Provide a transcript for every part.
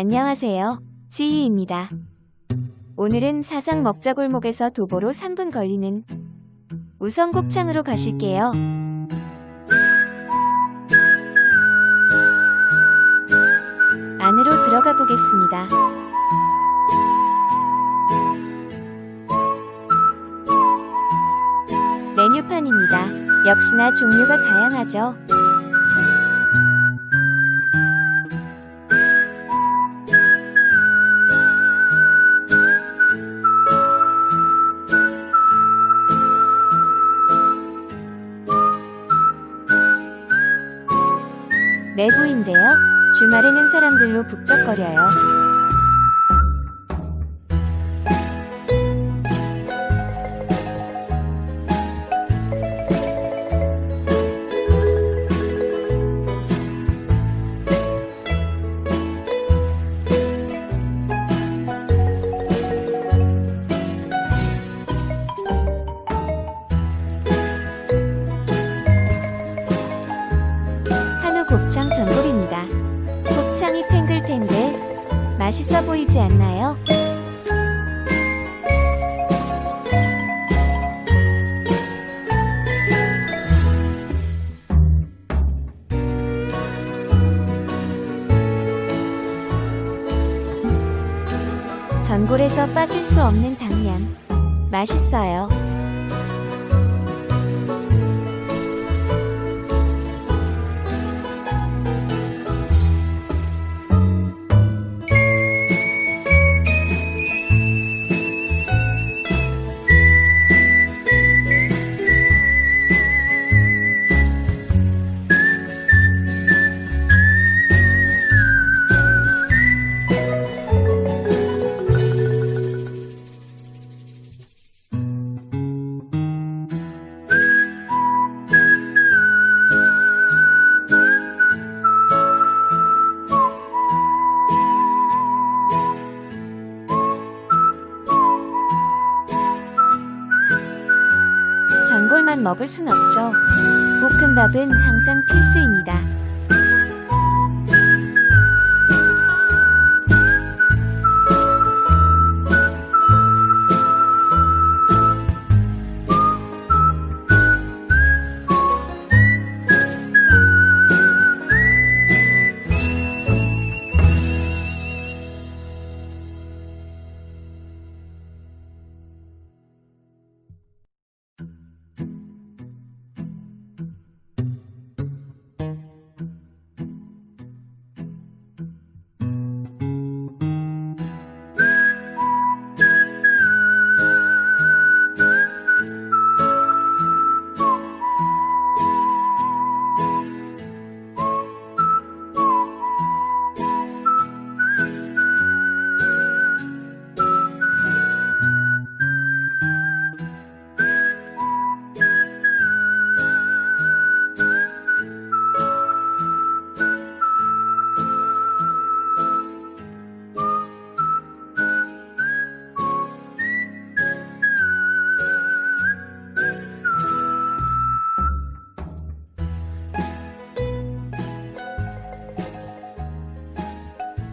안녕하세요. 지희입니다. 오늘은 사상 먹자골목에서 도보로 3분 걸리는 우성곱창으로 가실게요. 안으로 들어가 보겠습니다. 메뉴판입니다. 역시나 종류가 다양하죠. 내부인데요. 주말에는 사람들로 북적거려요. 맛있어 보이지 않나요? 전골에서 빠질 수 없는 당면 맛있어요. 전골만 먹을 순 없죠. 볶음밥은 항상 필수입니다.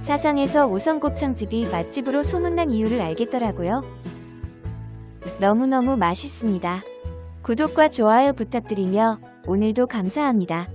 사상에서 우성곱창집이 맛집으로 소문난 이유를 알겠더라고요. 너무너무 맛있습니다. 구독과 좋아요 부탁드리며 오늘도 감사합니다.